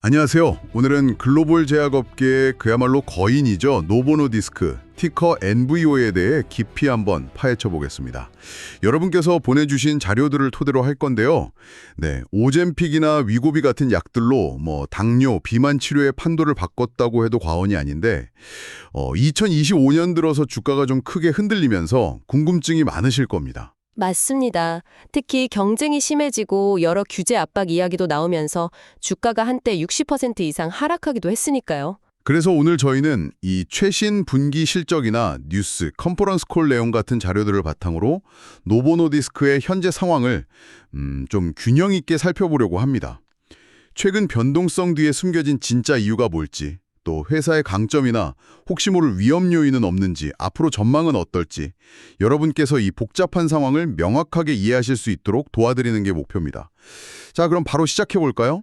안녕하세요. 오늘은 글로벌 제약업계의 그야말로 거인이죠. 노보노디스크, 티커 NVO에 대해 깊이 한번 파헤쳐 보겠습니다. 여러분께서 보내주신 자료들을 토대로 할 건데요. 네, 오젠픽이나 위고비 같은 약들로 뭐 당뇨, 비만 치료의 판도를 바꿨다고 해도 과언이 아닌데 어, 2025년 들어서 주가가 좀 크게 흔들리면서 궁금증이 많으실 겁니다. 맞습니다. 특히 경쟁이 심해지고 여러 규제 압박 이야기도 나오면서 주가가 한때 60% 이상 하락하기도 했으니까요. 그래서 오늘 저희는 이 최신 분기 실적이나 뉴스, 컨퍼런스 콜 내용 같은 자료들을 바탕으로 노보노디스크의 현재 상황을 음, 좀 균형 있게 살펴보려고 합니다. 최근 변동성 뒤에 숨겨진 진짜 이유가 뭘지, 또 회사의 강점이나 혹시 모를 위험 요인은 없는지, 앞으로 전망은 어떨지 여러분께서 이 복잡한 상황을 명확하게 이해하실 수 있도록 도와드리는 게 목표입니다. 자, 그럼 바로 시작해 볼까요?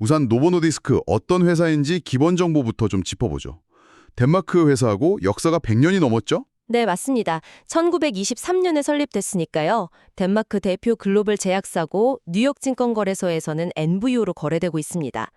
우선 노보노디스크 어떤 회사인지 기본 정보부터 좀 짚어보죠. 덴마크 회사하고 역사가 100년이 넘었죠? 네, 맞습니다. 1923년에 설립됐으니까요. 덴마크 대표 글로벌 제약사고 뉴욕 증권거래소에서는 NVO로 거래되고 있습니다.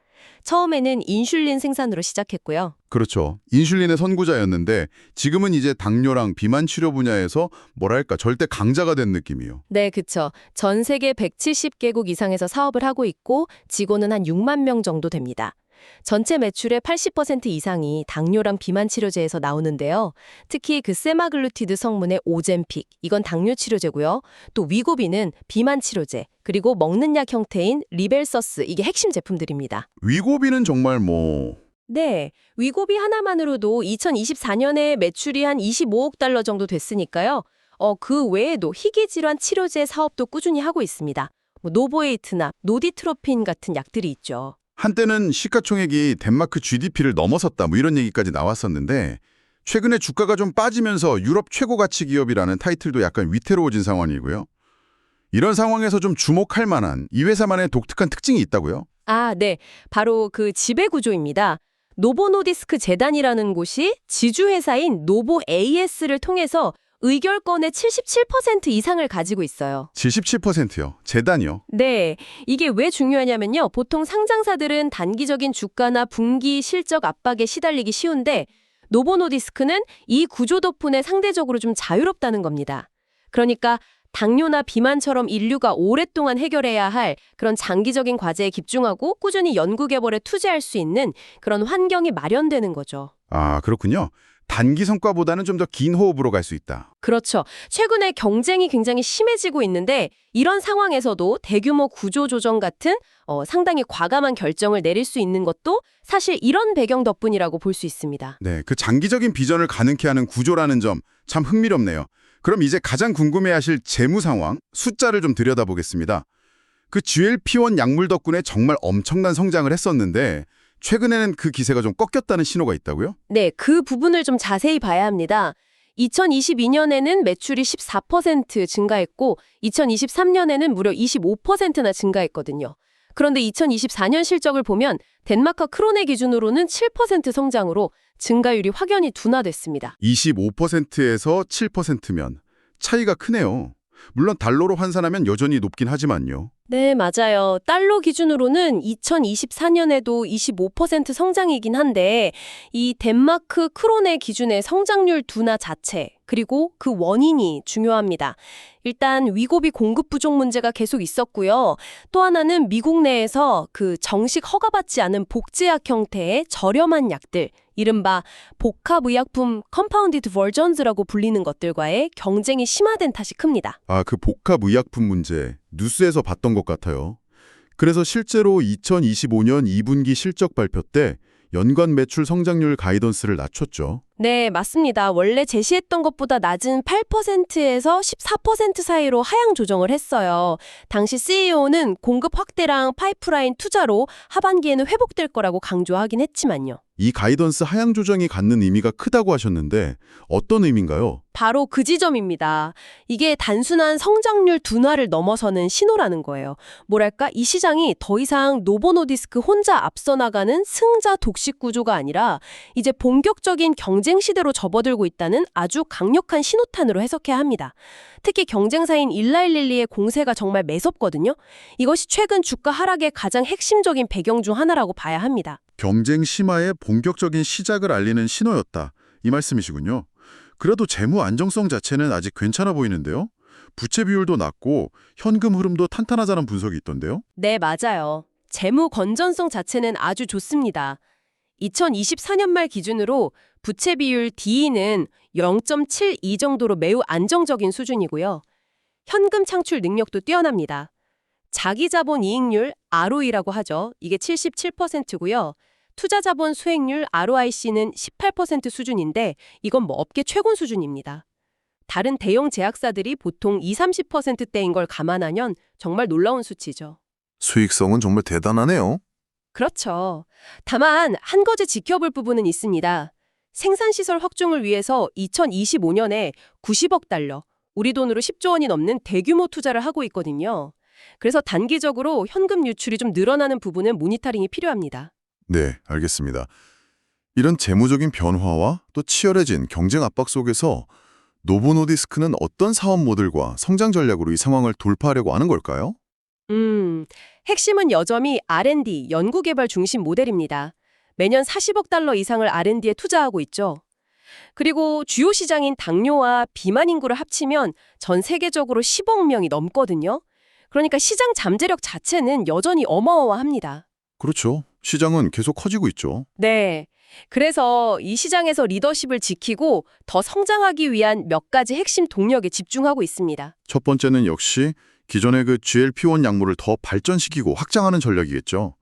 처음에는 인슐린 생산으로 시작했고요. 그렇죠. 인슐린의 선구자였는데 지금은 이제 당뇨랑 비만 치료 분야에서 뭐랄까 절대 강자가 된 느낌이요. 네, 그쵸. 전 세계 170개국 이상에서 사업을 하고 있고 직원은 한 6만 명 정도 됩니다. 전체 매출의 80% 이상이 당뇨랑 비만 치료제에서 나오는데요. 특히 그 세마글루티드 성분의 오젠픽, 이건 당뇨 치료제고요. 또 위고비는 비만 치료제, 그리고 먹는 약 형태인 리벨서스, 이게 핵심 제품들입니다. 위고비는 정말 뭐 네, 위고비 하나만으로도 2024년에 매출이 한 25억 달러 정도 됐으니까요. 어, 그 외에도 희귀 질환 치료제 사업도 꾸준히 하고 있습니다. 뭐 노보에이트나 노디트로핀 같은 약들이 있죠. 한때는 시가총액이 덴마크 GDP를 넘어섰다 뭐 이런 얘기까지 나왔었는데 최근에 주가가 좀 빠지면서 유럽 최고 가치 기업이라는 타이틀도 약간 위태로워진 상황이고요. 이런 상황에서 좀 주목할 만한 이 회사만의 독특한 특징이 있다고요? 아, 네. 바로 그 지배 구조입니다. 노보노디스크 재단이라는 곳이 지주회사인 노보 AS를 통해서 의결권의 77% 이상을 가지고 있어요. 77%요. 재단이요. 네. 이게 왜 중요하냐면요. 보통 상장사들은 단기적인 주가나 분기 실적 압박에 시달리기 쉬운데 노보노디스크는 이 구조 덕분에 상대적으로 좀 자유롭다는 겁니다. 그러니까 당뇨나 비만처럼 인류가 오랫동안 해결해야 할 그런 장기적인 과제에 집중하고 꾸준히 연구 개발에 투자할 수 있는 그런 환경이 마련되는 거죠. 아, 그렇군요. 단기 성과보다는 좀 더 긴 호흡으로 갈 수 있다. 그렇죠. 최근에 경쟁이 굉장히 심해지고 있는데 이런 상황에서도 대규모 구조 조정 같은 어, 상당히 과감한 결정을 내릴 수 있는 것도 사실 이런 배경 덕분이라고 볼 수 있습니다. 네, 그 장기적인 비전을 가능케 하는 구조라는 점 참 흥미롭네요. 그럼 이제 가장 궁금해하실 재무 상황, 숫자를 좀 들여다보겠습니다. 그 GLP-1 약물 덕분에 정말 엄청난 성장을 했었는데 최근에는 그 기세가 좀 꺾였다는 신호가 있다고요? 네, 그 부분을 좀 자세히 봐야 합니다. 2022년에는 매출이 14% 증가했고 2023년에는 무려 25%나 증가했거든요. 그런데 2024년 실적을 보면 덴마크 크론의 기준으로는 7% 성장으로 증가율이 확연히 둔화됐습니다. 25%에서 7%면 차이가 크네요. 물론 달러로 환산하면 여전히 높긴 하지만요. 네, 맞아요. 달러 기준으로는 2024년에도 25% 성장이긴 한데 이 덴마크 크론의 기준의 성장률 둔화 자체 그리고 그 원인이 중요합니다. 일단 위고비 공급 부족 문제가 계속 있었고요. 또 하나는 미국 내에서 그 정식 허가받지 않은 복제약 형태의 저렴한 약들 이른바 복합의약품 컴파운디드 버전즈라고 불리는 것들과의 경쟁이 심화된 탓이 큽니다. 아, 그 복합 의약품 문제 뉴스에서 봤던 것 같아요. 그래서 실제로 2025년 2분기 실적 발표 때 연간 매출 성장률 가이던스를 낮췄죠. 네, 맞습니다. 원래 제시했던 것보다 낮은 8%에서 14% 사이로 하향 조정을 했어요. 당시 CEO는 공급 확대랑 파이프라인 투자로 하반기에는 회복될 거라고 강조하긴 했지만요. 이 가이던스 하향 조정이 갖는 의미가 크다고 하셨는데 어떤 의미인가요? 바로 그 지점입니다. 이게 단순한 성장률 둔화를 넘어서는 신호라는 거예요. 뭐랄까, 이 시장이 더 이상 노보노디스크 혼자 앞서 나가는 승자 독식 구조가 아니라 이제 본격적인 경쟁 시대로 접어들고 있다는 아주 강력한 신호탄으로 해석해야 합니다. 특히 경쟁사인 일라일릴리의 공세가 정말 매섭거든요. 이것이 최근 주가 하락의 가장 핵심적인 배경 중 하나라고 봐야 합니다. 경쟁 심화의 본격적인 시작을 알리는 신호였다. 이 말씀이시군요. 그래도 재무 안정성 자체는 아직 괜찮아 보이는데요. 부채 비율도 낮고 현금 흐름도 탄탄하다는 분석이 있던데요. 네, 맞아요. 재무 건전성 자체는 아주 좋습니다. 2024년 말 기준으로 부채 비율 D는 0.72 정도로 매우 안정적인 수준이고요. 현금 창출 능력도 뛰어납니다. 자기 자본 이익률 ROE라고 하죠. 이게 77%고요. 투자 자본 수익률 ROIC는 18% 수준인데 이건 뭐 업계 최고 수준입니다. 다른 대형 제약사들이 보통 2, 30%대인 걸 감안하면 정말 놀라운 수치죠. 수익성은 정말 대단하네요. 그렇죠. 다만 한 가지 지켜볼 부분은 있습니다. 생산시설 확충을 위해서 2025년에 90억 달러, 우리 돈으로 10조 원이 넘는 대규모 투자를 하고 있거든요. 그래서 단기적으로 현금 유출이 좀 늘어나는 부분은 모니터링이 필요합니다. 네, 알겠습니다. 이런 재무적인 변화와 또 치열해진 경쟁 압박 속에서 노보노디스크는 어떤 사업 모델과 성장 전략으로 이 상황을 돌파하려고 하는 걸까요? 음, 핵심은 여전히 R&D, 연구개발 중심 모델입니다. 매년 40억 달러 이상을 R&D에 투자하고 있죠. 그리고 주요 시장인 당뇨와 비만 인구를 합치면 전 세계적으로 10억 명이 넘거든요. 그러니까 시장 잠재력 자체는 여전히 어마어마합니다. 그렇죠. 시장은 계속 커지고 있죠. 네. 그래서 이 시장에서 리더십을 지키고 더 성장하기 위한 몇 가지 핵심 동력에 집중하고 있습니다. 첫 번째는 역시 기존의 그 GLP-1 약물을 더 발전시키고 확장하는 전략이겠죠.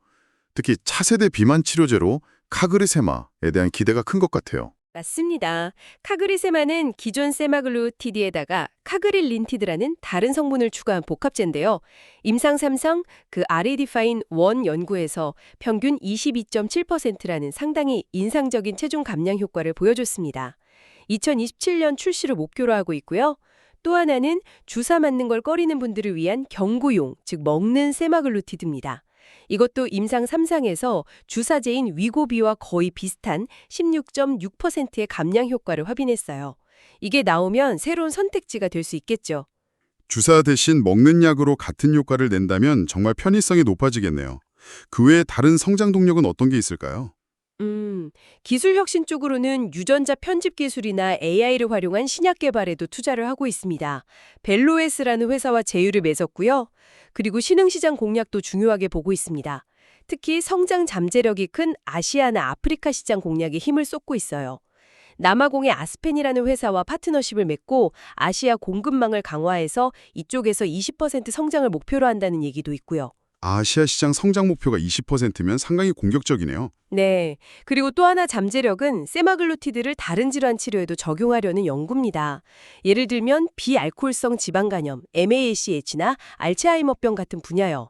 특히 차세대 비만 치료제로 카그리세마에 대한 기대가 큰 것 같아요. 맞습니다. 카그리세마는 기존 세마글루티드에다가 카그릴린티드라는 다른 성분을 추가한 복합제인데요. 임상 3상 그 아리디파인 원 연구에서 평균 22.7%라는 상당히 인상적인 체중 감량 효과를 보여줬습니다. 2027년 출시를 목표로 하고 있고요. 또 하나는 주사 맞는 걸 꺼리는 분들을 위한 경구용, 즉 먹는 세마글루티드입니다. 이것도 임상 3상에서 주사제인 위고비와 거의 비슷한 16.6%의 감량 효과를 확인했어요. 이게 나오면 새로운 선택지가 될 수 있겠죠. 주사 대신 먹는 약으로 같은 효과를 낸다면 정말 편의성이 높아지겠네요. 그 외에 다른 성장 동력은 어떤 게 있을까요? 음, 기술 혁신 쪽으로는 유전자 편집 기술이나 AI를 활용한 신약 개발에도 투자를 하고 있습니다. 벨로에스라는 회사와 제휴를 맺었고요. 그리고 신흥시장 공략도 중요하게 보고 있습니다. 특히 성장 잠재력이 큰 아시아나 아프리카 시장 공략에 힘을 쏟고 있어요. 남아공의 아스펜이라는 회사와 파트너십을 맺고 아시아 공급망을 강화해서 이쪽에서 20% 성장을 목표로 한다는 얘기도 있고요. 아시아 시장 성장 목표가 20%면 상당히 공격적이네요. 네. 그리고 또 하나 잠재력은 세마글루티드를 다른 질환 치료에도 적용하려는 연구입니다. 예를 들면 비알코올성 지방간염, MACH나 알츠하이머병 같은 분야요.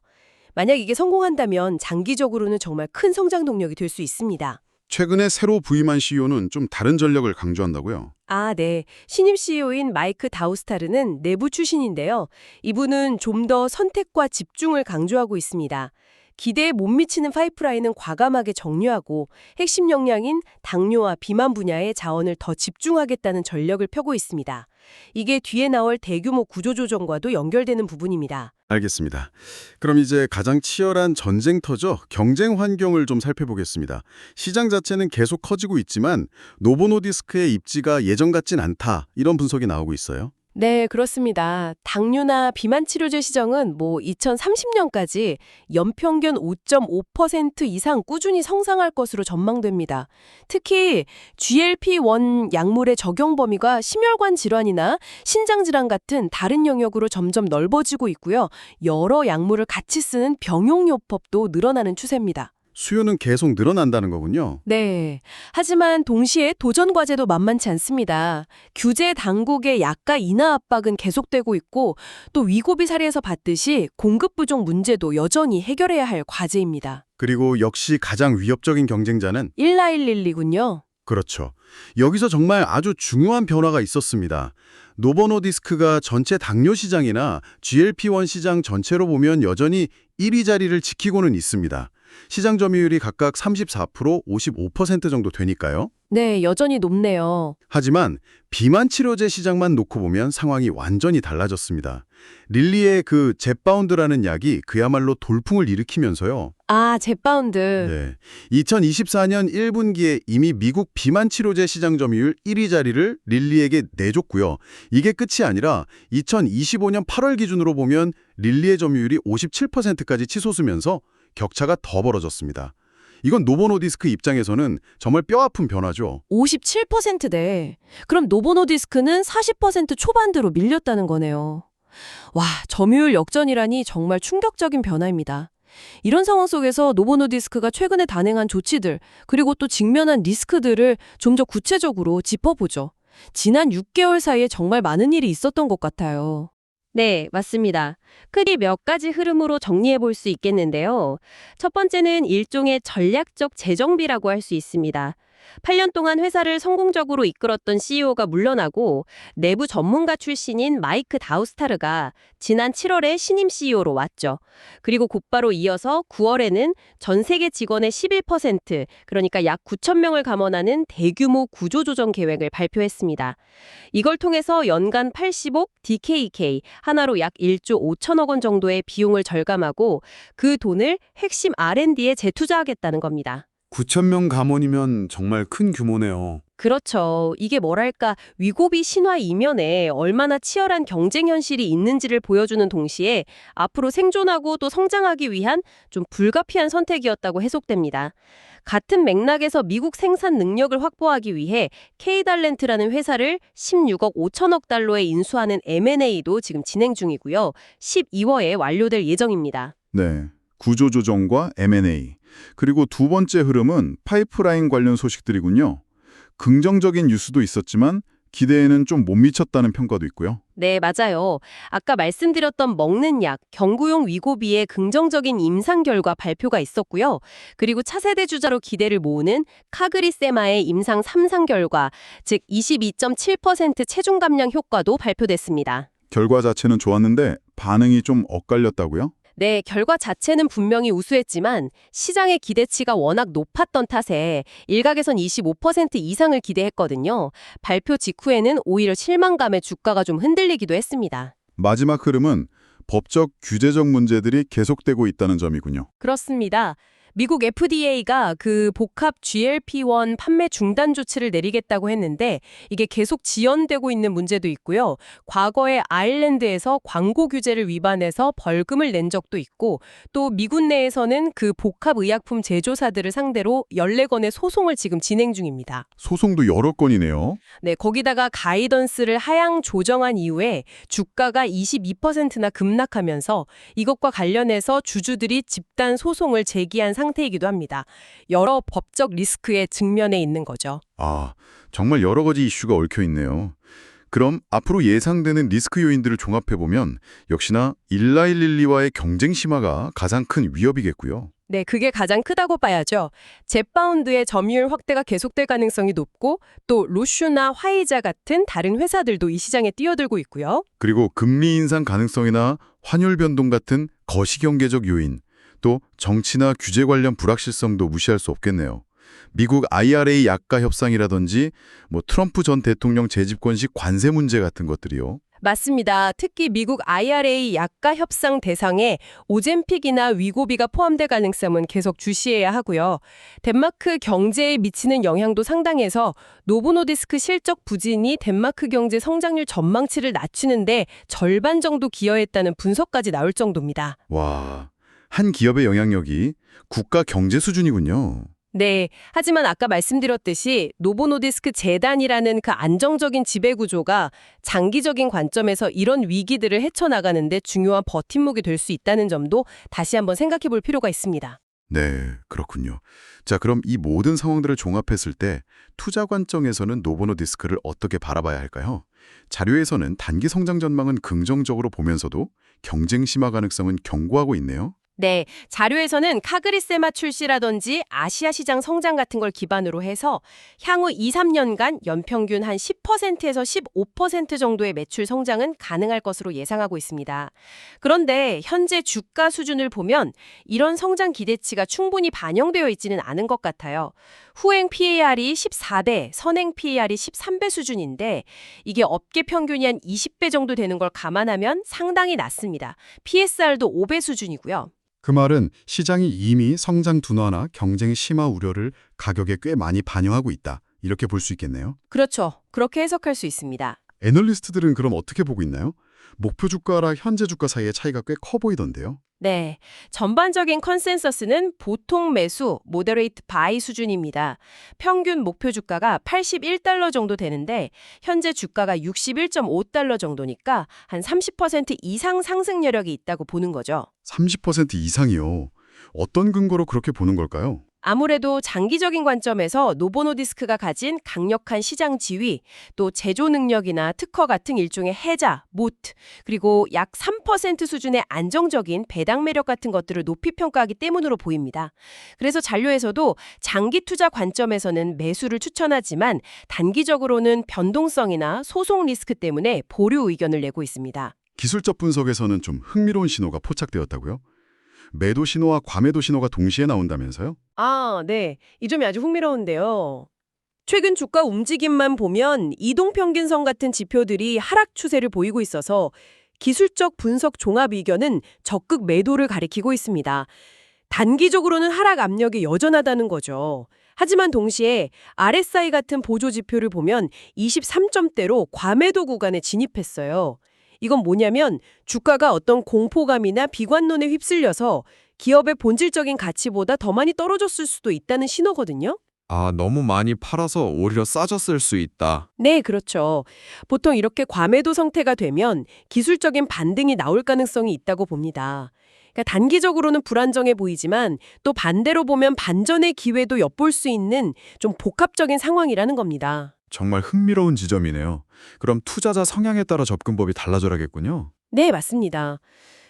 만약 이게 성공한다면 장기적으로는 정말 큰 성장 동력이 될 수 있습니다. 최근에 새로 부임한 CEO는 좀 다른 전략을 강조한다고요. 아, 네. 신임 CEO인 마이크 다우스타르는 내부 출신인데요. 이분은 좀 더 선택과 집중을 강조하고 있습니다. 기대에 못 미치는 파이프라인은 과감하게 정리하고 핵심 역량인 당뇨와 비만 분야에 자원을 더 집중하겠다는 전략을 펴고 있습니다. 이게 뒤에 나올 대규모 구조조정과도 연결되는 부분입니다. 알겠습니다. 그럼 이제 가장 치열한 전쟁터죠. 경쟁 환경을 좀 살펴보겠습니다. 시장 자체는 계속 커지고 있지만 노보노디스크의 입지가 예전 같진 않다. 이런 분석이 나오고 있어요. 네, 그렇습니다. 당뇨나 비만 치료제 시장은 뭐 2030년까지 연평균 5.5% 이상 꾸준히 성장할 것으로 전망됩니다. 특히 GLP-1 약물의 적용 범위가 심혈관 질환이나 신장 질환 같은 다른 영역으로 점점 넓어지고 있고요. 여러 약물을 같이 쓰는 병용요법도 늘어나는 추세입니다. 수요는 계속 늘어난다는 거군요. 네. 하지만 동시에 도전 과제도 만만치 않습니다. 규제 당국의 약가 인하 압박은 계속되고 있고 또 위고비 사례에서 봤듯이 공급 부족 문제도 여전히 해결해야 할 과제입니다. 그리고 역시 가장 위협적인 경쟁자는 1111이군요. 그렇죠. 여기서 정말 아주 중요한 변화가 있었습니다. 노버노디스크가 전체 당뇨 시장이나 GLP-1 시장 전체로 보면 여전히 1위 자리를 지키고는 있습니다. 시장 점유율이 각각 34%, 55% 정도 되니까요. 네, 여전히 높네요. 하지만 비만 치료제 시장만 놓고 보면 상황이 완전히 달라졌습니다. 릴리의 그 젯바운드라는 약이 그야말로 돌풍을 일으키면서요. 아, 젯바운드. 네. 2024년 1분기에 이미 미국 비만 치료제 시장 점유율 1위 자리를 릴리에게 내줬고요. 이게 끝이 아니라 2025년 8월 기준으로 보면 릴리의 점유율이 57%까지 치솟으면서 격차가 더 벌어졌습니다. 이건 노보노디스크 입장에서는 정말 뼈아픈 변화죠. 57%네. 그럼 노보노디스크는 40% 초반대로 밀렸다는 거네요. 와, 점유율 역전이라니 정말 충격적인 변화입니다. 이런 상황 속에서 노보노디스크가 최근에 단행한 조치들, 그리고 또 직면한 리스크들을 좀 더 구체적으로 짚어보죠. 지난 6개월 사이에 정말 많은 일이 있었던 것 같아요. 네, 맞습니다. 크게 몇 가지 흐름으로 정리해 볼 수 있겠는데요. 첫 번째는 일종의 전략적 재정비라고 할 수 있습니다. 8년 동안 회사를 성공적으로 이끌었던 CEO가 물러나고 내부 전문가 출신인 마이크 다우스타르가 지난 7월에 신임 CEO로 왔죠. 그리고 곧바로 이어서 9월에는 전 세계 직원의 11% 그러니까 약 9천 명을 감원하는 대규모 구조조정 계획을 발표했습니다. 이걸 통해서 연간 80억 DKK 하나로 약 1조 5천억 원 정도의 비용을 절감하고 그 돈을 핵심 R&D에 재투자하겠다는 겁니다. 9,000명 감원이면 정말 큰 규모네요. 그렇죠. 이게 뭐랄까 위고비 신화 이면에 얼마나 치열한 경쟁 현실이 있는지를 보여주는 동시에 앞으로 생존하고 또 성장하기 위한 좀 불가피한 선택이었다고 해석됩니다. 같은 맥락에서 미국 생산 능력을 확보하기 위해 K달렌트라는 회사를 16억 5천억 달러에 인수하는 M&A도 지금 진행 중이고요. 12월에 완료될 예정입니다. 네. 구조조정과 M&A. 그리고 두 번째 흐름은 파이프라인 관련 소식들이군요. 긍정적인 뉴스도 있었지만 기대에는 좀 못 미쳤다는 평가도 있고요. 네, 맞아요. 아까 말씀드렸던 먹는 약, 경구용 위고비의 긍정적인 임상 결과 발표가 있었고요. 그리고 차세대 주자로 기대를 모으는 카그리세마의 임상 3상 결과, 즉 22.7% 체중 감량 효과도 발표됐습니다. 결과 자체는 좋았는데 반응이 좀 엇갈렸다고요? 네, 결과 자체는 분명히 우수했지만 시장의 기대치가 워낙 높았던 탓에 일각에선 25% 이상을 기대했거든요. 발표 직후에는 오히려 실망감에 주가가 좀 흔들리기도 했습니다. 마지막 흐름은 법적 규제적 문제들이 계속되고 있다는 점이군요. 그렇습니다. 미국 FDA가 그 복합 GLP-1 판매 중단 조치를 내리겠다고 했는데 이게 계속 지연되고 있는 문제도 있고요. 과거에 아일랜드에서 광고 규제를 위반해서 벌금을 낸 적도 있고 또 미국 내에서는 그 복합 의약품 제조사들을 상대로 14건의 소송을 지금 진행 중입니다. 소송도 여러 건이네요. 네, 거기다가 가이던스를 하향 조정한 이후에 주가가 22%나 급락하면서 이것과 관련해서 주주들이 집단 소송을 제기한 상 태이기도 합니다. 여러 법적 리스크에 직면해 있는 거죠. 아, 정말 여러 가지 이슈가 얽혀 있네요. 그럼 앞으로 예상되는 리스크 요인들을 종합해보면 역시나 일라일릴리와의 경쟁 심화가 가장 큰 위협이겠고요. 네, 그게 가장 크다고 봐야죠. 젯바운드의 점유율 확대가 계속될 가능성이 높고 또 로슈나 화이자 같은 다른 회사들도 이 시장에 뛰어들고 있고요. 그리고 금리 인상 가능성이나 환율 변동 같은 거시경제적 요인, 또 정치나 규제 관련 불확실성도 무시할 수 없겠네요. 미국 IRA 약가 협상이라든지 뭐 트럼프 전 대통령 재집권식 관세 문제 같은 것들이요. 맞습니다. 특히 미국 IRA 약가 협상 대상에 오젠픽이나 위고비가 포함될 가능성은 계속 주시해야 하고요. 덴마크 경제에 미치는 영향도 상당해서 노보노디스크 실적 부진이 덴마크 경제 성장률 전망치를 낮추는데 절반 정도 기여했다는 분석까지 나올 정도입니다. 와, 한 기업의 영향력이 국가 경제 수준이군요. 네. 하지만 아까 말씀드렸듯이 노보노디스크 재단이라는 그 안정적인 지배 구조가 장기적인 관점에서 이런 위기들을 헤쳐나가는 데 중요한 버팀목이 될 수 있다는 점도 다시 한번 생각해 볼 필요가 있습니다. 네, 그렇군요. 자, 그럼 이 모든 상황들을 종합했을 때 투자 관점에서는 노보노디스크를 어떻게 바라봐야 할까요? 자료에서는 단기 성장 전망은 긍정적으로 보면서도 경쟁 심화 가능성은 경고하고 있네요. 네, 자료에서는 카그리세마 출시라든지 아시아 시장 성장 같은 걸 기반으로 해서 향후 2, 3년간 연평균 한 10%에서 15% 정도의 매출 성장은 가능할 것으로 예상하고 있습니다. 그런데 현재 주가 수준을 보면 이런 성장 기대치가 충분히 반영되어 있지는 않은 것 같아요. 후행 PAR이 14배, 선행 PAR이 13배 수준인데 이게 업계 평균이 한 20배 정도 되는 걸 감안하면 상당히 낮습니다. PSR도 5배 수준이고요. 그 말은 시장이 이미 성장 둔화나 경쟁 심화 우려를 가격에 꽤 많이 반영하고 있다. 이렇게 볼 수 있겠네요. 그렇죠. 그렇게 해석할 수 있습니다. 애널리스트들은 그럼 어떻게 보고 있나요? 목표 주가랑 현재 주가 사이의 차이가 꽤 커 보이던데요. 네. 전반적인 컨센서스는 보통 매수, 모더레이트 바이 수준입니다. 평균 목표 주가가 81달러 정도 되는데 현재 주가가 61.5달러 정도니까 한 30% 이상 상승 여력이 있다고 보는 거죠. 30% 이상이요. 어떤 근거로 그렇게 보는 걸까요? 아무래도 장기적인 관점에서 노보노디스크가 가진 강력한 시장 지위, 또 제조 능력이나 특허 같은 일종의 해자, 모트, 그리고 약 3% 수준의 안정적인 배당 매력 같은 것들을 높이 평가하기 때문으로 보입니다. 그래서 잔료에서도 장기 투자 관점에서는 매수를 추천하지만 단기적으로는 변동성이나 소송 리스크 때문에 보류 의견을 내고 있습니다. 기술적 분석에서는 좀 흥미로운 신호가 포착되었다고요? 매도 신호와 과매도 신호가 동시에 나온다면서요? 아, 네. 이 점이 아주 흥미로운데요. 최근 주가 움직임만 보면 이동평균선 같은 지표들이 하락 추세를 보이고 있어서 기술적 분석 종합 의견은 적극 매도를 가리키고 있습니다. 단기적으로는 하락 압력이 여전하다는 거죠. 하지만 동시에 RSI 같은 보조 지표를 보면 23점대로 과매도 구간에 진입했어요. 이건 뭐냐면 주가가 어떤 공포감이나 비관론에 휩쓸려서 기업의 본질적인 가치보다 더 많이 떨어졌을 수도 있다는 신호거든요. 아, 너무 많이 팔아서 오히려 싸졌을 수 있다. 네, 그렇죠. 보통 이렇게 과매도 상태가 되면 기술적인 반등이 나올 가능성이 있다고 봅니다. 그러니까 단기적으로는 불안정해 보이지만 또 반대로 보면 반전의 기회도 엿볼 수 있는 좀 복합적인 상황이라는 겁니다. 정말 흥미로운 지점이네요. 그럼 투자자 성향에 따라 접근법이 달라져야겠군요. 네, 맞습니다.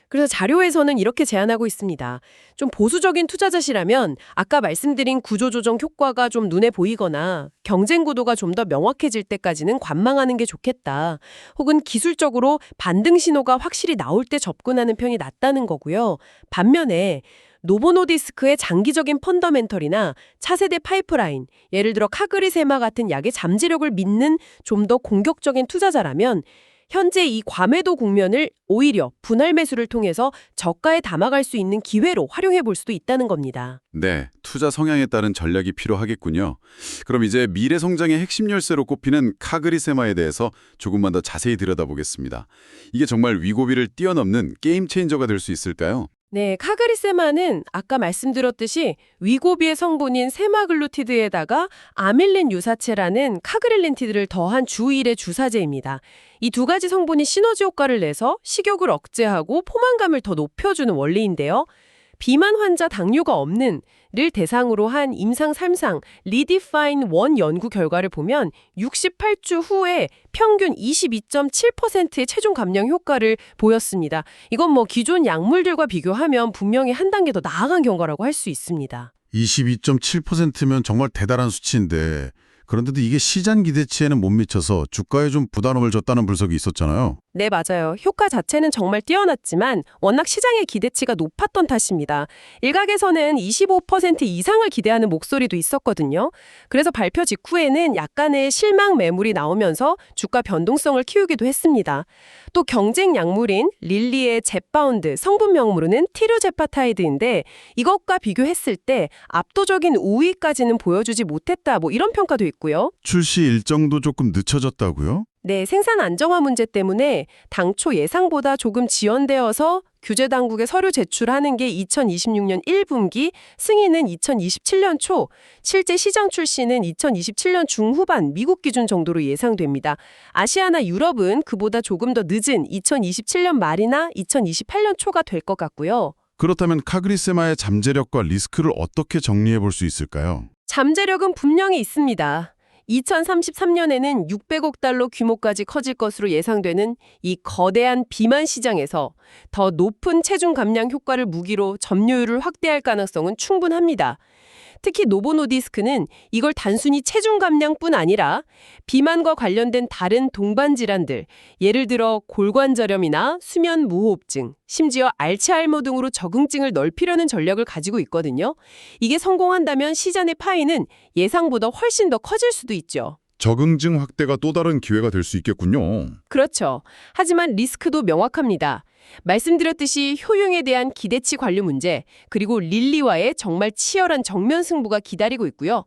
그래서 자료에서는 이렇게 제안하고 있습니다. 좀 보수적인 투자자시라면 아까 말씀드린 구조조정 효과가 좀 눈에 보이거나 경쟁 구도가 좀 더 명확해질 때까지는 관망하는 게 좋겠다. 혹은 기술적으로 반등 신호가 확실히 나올 때 접근하는 편이 낫다는 거고요. 반면에 노보노디스크의 장기적인 펀더멘털이나 차세대 파이프라인, 예를 들어 카그리세마 같은 약의 잠재력을 믿는 좀 더 공격적인 투자자라면 현재 이 과매도 국면을 오히려 분할 매수를 통해서 저가에 담아갈 수 있는 기회로 활용해 볼 수도 있다는 겁니다. 네, 투자 성향에 따른 전략이 필요하겠군요. 그럼 이제 미래 성장의 핵심 열쇠로 꼽히는 카그리세마에 대해서 조금만 더 자세히 들여다보겠습니다. 이게 정말 위고비를 뛰어넘는 게임 체인저가 될 수 있을까요? 네, 카그리세마는 아까 말씀드렸듯이 위고비의 성분인 세마글루티드에다가 아밀린 유사체라는 카그릴린티드를 더한 주1의 주사제입니다. 이 두 가지 성분이 시너지 효과를 내서 식욕을 억제하고 포만감을 더 높여주는 원리인데요. 비만 환자 당뇨가 없는 를 대상으로 한 임상 3상 리디파인 원 연구 결과를 보면 68주 후에 평균 22.7%의 체중 감량 효과를 보였습니다. 이건 뭐 기존 약물들과 비교하면 분명히 한 단계 더 나아간 경과라고 할 수 있습니다. 22.7%면 정말 대단한 수치인데 그런데도 이게 시장 기대치에는 못 미쳐서 주가에 좀 부담을 줬다는 분석이 있었잖아요. 네, 맞아요. 효과 자체는 정말 뛰어났지만 워낙 시장의 기대치가 높았던 탓입니다. 일각에서는 25% 이상을 기대하는 목소리도 있었거든요. 그래서 발표 직후에는 약간의 실망 매물이 나오면서 주가 변동성을 키우기도 했습니다. 또 경쟁 약물인 릴리의 젯바운드 성분 명으로는 티르제파타이드인데 이것과 비교했을 때 압도적인 우위까지는 보여주지 못했다. 뭐 이런 평가도 있고요. 출시 일정도 조금 늦춰졌다고요? 네, 생산 안정화 문제 때문에 당초 예상보다 조금 지연되어서 규제 당국에 서류 제출하는 게 2026년 1분기, 승인은 2027년 초, 실제 시장 출시는 2027년 중후반 미국 기준 정도로 예상됩니다. 아시아나 유럽은 그보다 조금 더 늦은 2027년 말이나 2028년 초가 될 것 같고요. 그렇다면 카그리세마의 잠재력과 리스크를 어떻게 정리해 볼 수 있을까요? 잠재력은 분명히 있습니다. 2033년에는 600억 달러 규모까지 커질 것으로 예상되는 이 거대한 비만 시장에서 더 높은 체중 감량 효과를 무기로 점유율을 확대할 가능성은 충분합니다. 특히 노보노디스크는 이걸 단순히 체중 감량뿐 아니라 비만과 관련된 다른 동반 질환들, 예를 들어 골관절염이나 수면 무호흡증, 심지어 알츠하이머 등으로 적응증을 넓히려는 전략을 가지고 있거든요. 이게 성공한다면 시장의 파이는 예상보다 훨씬 더 커질 수도 있죠. 적응증 확대가 또 다른 기회가 될 수 있겠군요. 그렇죠. 하지만 리스크도 명확합니다. 말씀드렸듯이 효용에 대한 기대치 관리 문제, 그리고 릴리와의 정말 치열한 정면 승부가 기다리고 있고요.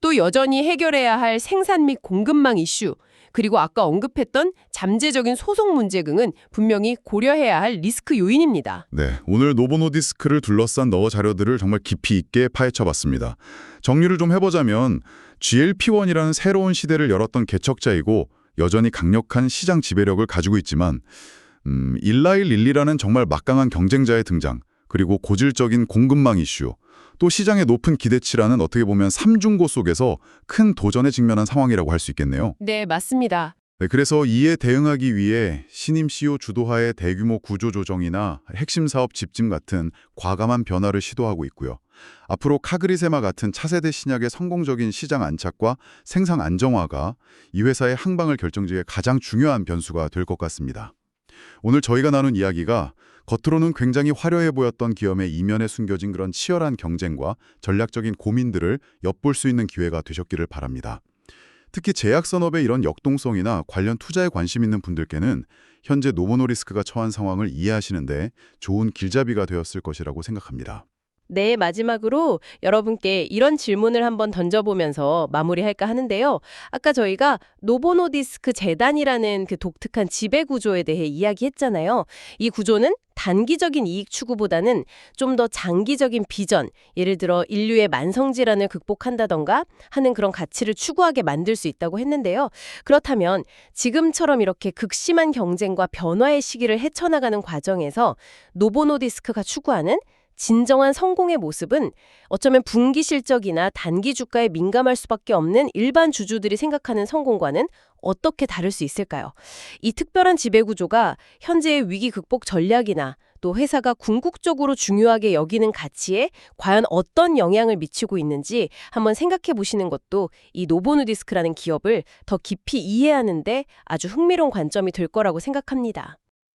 또 여전히 해결해야 할 생산 및 공급망 이슈, 그리고 아까 언급했던 잠재적인 소송 문제 등은 분명히 고려해야 할 리스크 요인입니다. 네, 오늘 노보노디스크를 둘러싼 너어 자료들을 정말 깊이 있게 파헤쳐봤습니다. 정리를 좀 해보자면 GLP-1이라는 새로운 시대를 열었던 개척자이고 여전히 강력한 시장 지배력을 가지고 있지만 음, 일라일 릴리라는 정말 막강한 경쟁자의 등장, 그리고 고질적인 공급망 이슈, 또 시장의 높은 기대치라는 어떻게 보면 삼중고 속에서 큰 도전에 직면한 상황이라고 할 수 있겠네요. 네, 맞습니다. 네, 그래서 이에 대응하기 위해 신임 CEO 주도하에 대규모 구조 조정이나 핵심 사업 집중 같은 과감한 변화를 시도하고 있고요. 앞으로 카그리세마 같은 차세대 신약의 성공적인 시장 안착과 생산 안정화가 이 회사의 항방을 결정지에 가장 중요한 변수가 될 것 같습니다. 오늘 저희가 나눈 이야기가 겉으로는 굉장히 화려해 보였던 기업의 이면에 숨겨진 그런 치열한 경쟁과 전략적인 고민들을 엿볼 수 있는 기회가 되셨기를 바랍니다. 특히 제약산업의 이런 역동성이나 관련 투자에 관심 있는 분들께는 현재 노보노리스크가 처한 상황을 이해하시는데 좋은 길잡이가 되었을 것이라고 생각합니다. 네, 마지막으로 여러분께 이런 질문을 한번 던져보면서 마무리할까 하는데요. 아까 저희가 노보노디스크 재단이라는 그 독특한 지배 구조에 대해 이야기했잖아요. 이 구조는 단기적인 이익 추구보다는 좀 더 장기적인 비전, 예를 들어 인류의 만성 질환을 극복한다던가 하는 그런 가치를 추구하게 만들 수 있다고 했는데요. 그렇다면 지금처럼 이렇게 극심한 경쟁과 변화의 시기를 헤쳐나가는 과정에서 노보노디스크가 추구하는 진정한 성공의 모습은 어쩌면 분기 실적이나 단기 주가에 민감할 수밖에 없는 일반 주주들이 생각하는 성공과는 어떻게 다를 수 있을까요? 이 특별한 지배 구조가 현재의 위기 극복 전략이나 또 회사가 궁극적으로 중요하게 여기는 가치에 과연 어떤 영향을 미치고 있는지 한번 생각해 보시는 것도 이 노보누디스크라는 기업을 더 깊이 이해하는 데 아주 흥미로운 관점이 될 거라고 생각합니다.